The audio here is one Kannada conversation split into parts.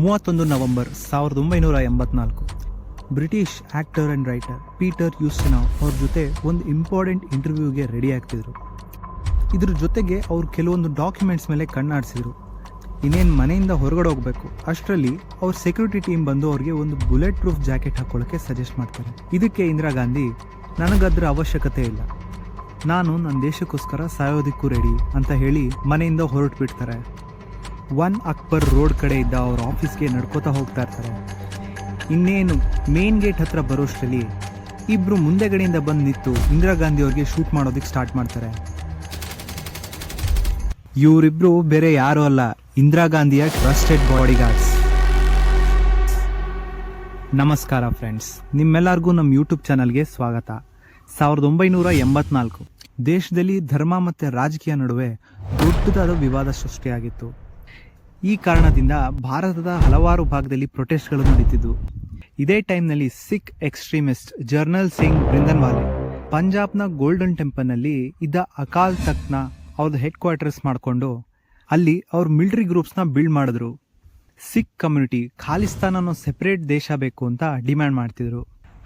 ಮೂವತ್ತೊಂದು ನವೆಂಬರ್ ಸಾವಿರದ ಒಂಬೈನೂರ ಎಂಬತ್ನಾಲ್ಕು. British actor and writer Peter Ustinov ಅವ್ರ ಜೊತೆ ಒಂದು ಇಂಪಾರ್ಟೆಂಟ್ ಇಂಟರ್ವ್ಯೂಗೆ ರೆಡಿ ಆಗ್ತಿದ್ರು. ಇದ್ರ ಜೊತೆಗೆ ಅವರು ಕೆಲವೊಂದು ಡಾಕ್ಯುಮೆಂಟ್ಸ್ ಮೇಲೆ ಕಣ್ಣಾಡಿಸಿದ್ರು. ಇನ್ನೇನು ಮನೆಯಿಂದ ಹೊರಗಡೆ ಹೋಗಬೇಕು, ಅಷ್ಟರಲ್ಲಿ ಅವ್ರ ಸೆಕ್ಯೂರಿಟಿ ಟೀಮ್ ಬಂದು ಅವ್ರಿಗೆ ಒಂದು ಬುಲೆಟ್ ಪ್ರೂಫ್ ಜಾಕೆಟ್ ಹಾಕೊಳ್ಳೋಕ್ಕೆ ಸಜೆಸ್ಟ್ ಮಾಡ್ತಾರೆ. ಇದಕ್ಕೆ ಇಂದಿರಾ ಗಾಂಧಿ, ನನಗದ್ರ ಅವಶ್ಯಕತೆ ಇಲ್ಲ. ನಾನು ನನ್ನ ದೇಶಕ್ಕೋಸ್ಕರ ಸಾಯೋದಿಕ್ಕೂ ರೆಡಿ ಅಂತ ಹೇಳಿ ಮನೆಯಿಂದ ಹೊರಟು ಬಿಡ್ತಾರೆ ಒನ್ ಅಕ್ಬರ್ ರೋಡ್ ಕಡೆ ಇದ್ದ ಅವ್ರ ಆಫೀಸ್ಗೆ ನಡ್ಕೋತಾ ಹೋಗ್ತಾ ಇರ್ತಾರೆ. ಇನ್ನೇನು ಮೇನ್ ಗೇಟ್ ಹತ್ರ ಬರೋಷ್ಟರಲ್ಲಿ ಇಬ್ರು ಮುಂದೆಗಡೆಯಿಂದ ಬಂದು ನಿಂತು ಇಂದಿರಾ ಗಾಂಧಿ ಅವ್ರಿಗೆ ಶೂಟ್ ಮಾಡೋದಕ್ಕೆ ಸ್ಟಾರ್ಟ್ ಮಾಡ್ತಾರೆ. ಇವರಿಬ್ರು ಬೇರೆ ಯಾರು ಅಲ್ಲ, ಇಂದಿರಾ ಗಾಂಧಿಯ ಟ್ರಸ್ಟೆಡ್ ಬಾಡಿ ಗಾರ್ಡ್ಸ್ ನಮಸ್ಕಾರ ಫ್ರೆಂಡ್ಸ್ ನಿಮ್ಮೆಲ್ಲರಿಗೂ ನಮ್ಮ ಯೂಟ್ಯೂಬ್ ಚಾನಲ್ಗೆ ಸ್ವಾಗತ. ಸಾವಿರದ ಒಂಬೈನೂರ ಎಂಬತ್ನಾಲ್ಕು. ದೇಶದಲ್ಲಿ ಧರ್ಮ ಮತ್ತು ರಾಜಕೀಯ ನಡುವೆ ದೊಡ್ಡದಾದ ವಿವಾದ ಸೃಷ್ಟಿಯಾಗಿತ್ತು. ಈ ಕಾರಣದಿಂದ ಭಾರತದ ಹಲವಾರು ಭಾಗದಲ್ಲಿ ಪ್ರೊಟೆಸ್ಟ್ಗಳು ನಡೀತಿದ್ವು ಇದೇ ಟೈಮ್ನಲ್ಲಿ ಸಿಖ್ ಎಕ್ಸ್ಟ್ರೀಮಿಸ್ಟ್ ಜರ್ನಲ್ ಸಿಂಗ್ ಬೃಂದನ್ವಾಲೆ ಪಂಜಾಬ್ನ ಗೋಲ್ಡನ್ ಟೆಂಪಲ್ನಲ್ಲಿ ಇದ್ದ ಅಕಾಲ್ ತಖ್ನ ಅವ್ರದ್ದು ಹೆಡ್ ಕ್ವಾರ್ಟರ್ಸ್ ಮಾಡಿಕೊಂಡು ಅಲ್ಲಿ ಅವ್ರ ಮಿಲಿಟರಿ ಗ್ರೂಪ್ಸ್ನ ಬಿಲ್ಡ್ ಮಾಡಿದ್ರು. ಸಿಖ್ ಕಮ್ಯುನಿಟಿ ಖಾಲಿಸ್ತಾನ ಅನ್ನೋ ಸೆಪರೇಟ್ ದೇಶ ಬೇಕು ಅಂತ ಡಿಮ್ಯಾಂಡ್ ಮಾಡ್ತಿದ್ರು.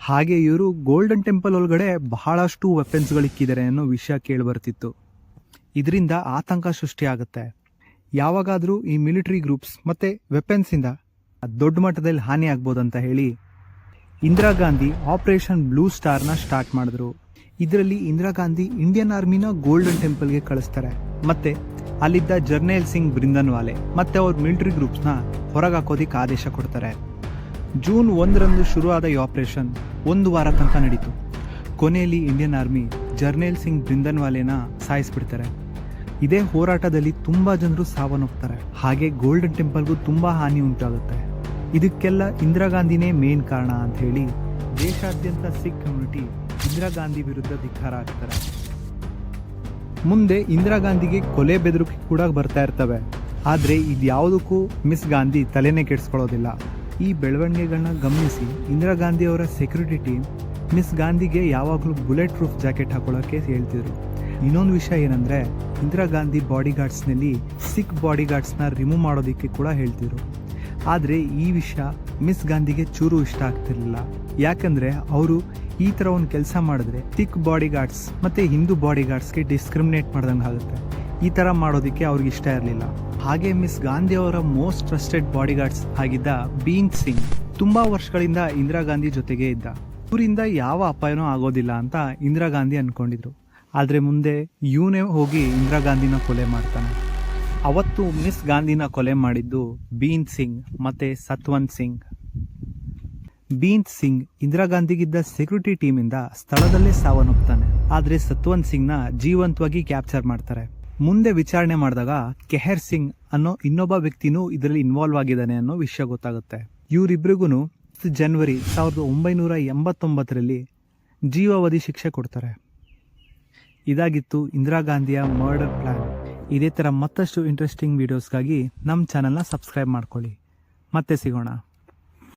ಹಾಗೆ ಇವರು ಗೋಲ್ಡನ್ ಟೆಂಪಲ್ ಒಳಗಡೆ ಬಹಳಷ್ಟು ವೆಪನ್ಸ್ಗಳಿಕ್ಕಿದ್ದಾರೆ ಅನ್ನೋ ವಿಷಯ ಕೇಳಿಬರ್ತಿತ್ತು. ಇದರಿಂದ ಆತಂಕ ಸೃಷ್ಟಿಯಾಗುತ್ತೆ. ಯಾವಾಗಾದರೂ ಈ ಮಿಲಿಟರಿ ಗ್ರೂಪ್ಸ್ ಮತ್ತು ವೆಪನ್ಸಿಂದ ದೊಡ್ಡ ಮಟ್ಟದಲ್ಲಿ ಹಾನಿ ಅಂತ ಹೇಳಿ ಇಂದಿರಾ ಗಾಂಧಿ ಆಪರೇಷನ್ ಬ್ಲೂ ಸ್ಟಾರ್ನ ಸ್ಟಾರ್ಟ್ ಮಾಡಿದ್ರು. ಇದರಲ್ಲಿ ಇಂದಿರಾ ಗಾಂಧಿ ಇಂಡಿಯನ್ ಆರ್ಮಿನ ಗೋಲ್ಡನ್ ಟೆಂಪಲ್ಗೆ ಕಳಿಸ್ತಾರೆ. ಮತ್ತೆ ಅಲ್ಲಿದ್ದ ಜರ್ನೇಲ್ ಸಿಂಗ್ ಬೃಂದನ್ವಾಲೆ ಮತ್ತೆ ಅವ್ರ ಮಿಲಿಟರಿ ಗ್ರೂಪ್ಸ್ನ ಹೊರಗೆ ಹಾಕೋದಿಕ್ಕೆ ಆದೇಶ ಕೊಡ್ತಾರೆ. ಜೂನ್ ಒಂದರಂದು ಶುರುವಾದ ಈ ಆಪರೇಷನ್ ಒಂದು ವಾರ ತನಕ ನಡೀತು. ಕೊನೆಯಲ್ಲಿ ಇಂಡಿಯನ್ ಆರ್ಮಿ ಜರ್ನೇಲ್ ಸಿಂಗ್ ಬೃಂದನ್ವಾಲೆನ ಸಾಯಿಸ್ಬಿಡ್ತಾರೆ. ಇದೇ ಹೋರಾಟದಲ್ಲಿ ತುಂಬಾ ಜನರು ಸಾವನ್ನಪ್ತಾರೆ. ಹಾಗೆ ಗೋಲ್ಡನ್ ಟೆಂಪಲ್ಗೂ ತುಂಬಾ ಹಾನಿ ಉಂಟಾಗುತ್ತೆ. ಇದಕ್ಕೆಲ್ಲ ಇಂದಿರಾ ಗಾಂಧಿನೇ ಮೇನ್ ಕಾರಣ ಅಂತ ಹೇಳಿ ದೇಶಾದ್ಯಂತ ಸಿಖ್ ಕಮ್ಯುನಿಟಿ ಇಂದಿರಾ ಗಾಂಧಿ ವಿರುದ್ಧ ಧಿಕ್ಕಾರ ಆಗ್ತಾರೆ ಮುಂದೆ ಇಂದಿರಾ ಗಾಂಧಿಗೆ ಕೊಲೆ ಬೆದರಿಕೆ ಕೂಡ ಬರ್ತಾ ಇರ್ತವೆ. ಆದರೆ ಇದ್ಯಾವುದಕ್ಕೂ ಮಿಸ್ ಗಾಂಧಿ ತಲೆನೇ ಕೆಡಿಸ್ಕೊಳ್ಳೋದಿಲ್ಲ. ಈ ಬೆಳವಣಿಗೆಗಳನ್ನ ಗಮನಿಸಿ ಇಂದಿರಾ ಗಾಂಧಿ ಅವರ ಸೆಕ್ಯೂರಿಟಿ ಟೀಮ್ ಮಿಸ್ ಗಾಂಧಿಗೆ ಯಾವಾಗಲೂ ಬುಲೆಟ್ ಪ್ರೂಫ್ ಜಾಕೆಟ್ ಹಾಕೊಳ್ಳೋಕೆ ಹೇಳ್ತಿದ್ರು. ಇನ್ನೊಂದು ವಿಷಯ ಏನಂದ್ರೆ ಇಂದಿರಾ ಗಾಂಧಿ ಬಾಡಿ ಗಾರ್ಡ್ಸ್ನಲ್ಲಿ ಸಿಖ್ ಬಾಡಿ ರಿಮೂವ್ ಮಾಡೋದಕ್ಕೆ ಕೂಡ ಹೇಳ್ತಿದ್ರು. ಆದರೆ ಈ ವಿಷಯ ಮಿಸ್ ಗಾಂಧಿಗೆ ಚೂರು ಇಷ್ಟ ಆಗ್ತಿರಲಿಲ್ಲ. ಯಾಕಂದ್ರೆ ಅವರು ಈ ಥರ ಒಂದು ಕೆಲಸ ಮಾಡಿದ್ರೆ ಸಿಖ್ ಬಾಡಿ ಗಾರ್ಡ್ಸ್ ಮತ್ತೆ ಹಿಂದೂ ಬಾಡಿ ಗಾರ್ಡ್ಸ್ಗೆ ಡಿಸ್ಕ್ರಿಮಿನೇಟ್ ಮಾಡ್ದಂಗೆ ಆಗುತ್ತೆ. ಈ ಥರ ಮಾಡೋದಕ್ಕೆ ಅವ್ರಿಗೆ ಇಷ್ಟ ಇರಲಿಲ್ಲ. ಹಾಗೆ ಮಿಸ್ ಗಾಂಧಿ ಅವರ ಮೋಸ್ಟ್ ಟ್ರಸ್ಟೆಡ್ ಬಾಡಿ ಗಾರ್ಡ್ಸ್ ಆಗಿದ್ದ ಬೀನ್ ಸಿಂಗ್ ತುಂಬಾ ವರ್ಷಗಳಿಂದ ಇಂದಿರಾ ಗಾಂಧಿ ಜೊತೆಗೆ ಇದ್ದ. ಊರಿಂದ ಯಾವ ಅಪಾಯನೂ ಆಗೋದಿಲ್ಲ ಅಂತ ಇಂದಿರಾ ಗಾಂಧಿ ಅನ್ಕೊಂಡಿದ್ರು. ಆದರೆ ಮುಂದೆ ಇವನೇ ಹೋಗಿ ಇಂದಿರಾ ಗಾಂಧಿನ ಕೊಲೆ ಮಾಡ್ತಾನೆ. ಅವತ್ತು ಮಿಸ್ ಗಾಂಧಿನ ಕೊಲೆ ಮಾಡಿದ್ದು ಬೀನ್ ಸಿಂಗ್ ಮತ್ತು ಸತ್ವಂತ್ ಸಿಂಗ್. ಬೀನ್ ಸಿಂಗ್ ಇಂದಿರಾ ಗಾಂಧಿಗಿದ್ದ ಸೆಕ್ಯೂರಿಟಿ ಟೀಮಿಂದ ಸ್ಥಳದಲ್ಲೇ ಸಾವನ್ನಪ್ತಾನೆ. ಆದರೆ ಸತ್ವಂತ್ ಸಿಂಗ್ನ ಜೀವಂತವಾಗಿ ಕ್ಯಾಪ್ಚರ್ ಮಾಡ್ತಾರೆ. ಮುಂದೆ ವಿಚಾರಣೆ ಮಾಡಿದಾಗ ಕೆಹರ್ ಸಿಂಗ್ ಅನ್ನೋ ಇನ್ನೊಬ್ಬ ವ್ಯಕ್ತಿನೂ ಇದರಲ್ಲಿ ಇನ್ವಾಲ್ವ್ ಆಗಿದ್ದಾನೆ ಅನ್ನೋ ವಿಷಯ ಗೊತ್ತಾಗುತ್ತೆ. ಇವರಿಬ್ರಿಗೂ ಜನವರಿ ಸಾವಿರದ ಒಂಬೈನೂರ ಎಂಬತ್ತೊಂಬತ್ತರಲ್ಲಿ ಜೀವಾವಧಿ ಶಿಕ್ಷೆ ಕೊಡ್ತಾರೆ. ಇದಾಗಿತ್ತು ಇಂದಿರಾ ಗಾಂಧಿಯ ಮರ್ಡರ್ ಪ್ಲಾನ್. ಇದೇ ಥರ ಮತ್ತಷ್ಟು ಇಂಟ್ರೆಸ್ಟಿಂಗ್ ವೀಡಿಯೋಸ್ಗಾಗಿ ನಮ್ಮ ಚಾನಲ್ನ ಸಬ್ಸ್ಕ್ರೈಬ್ ಮಾಡ್ಕೊಳ್ಳಿ. ಮತ್ತೆ ಸಿಗೋಣ.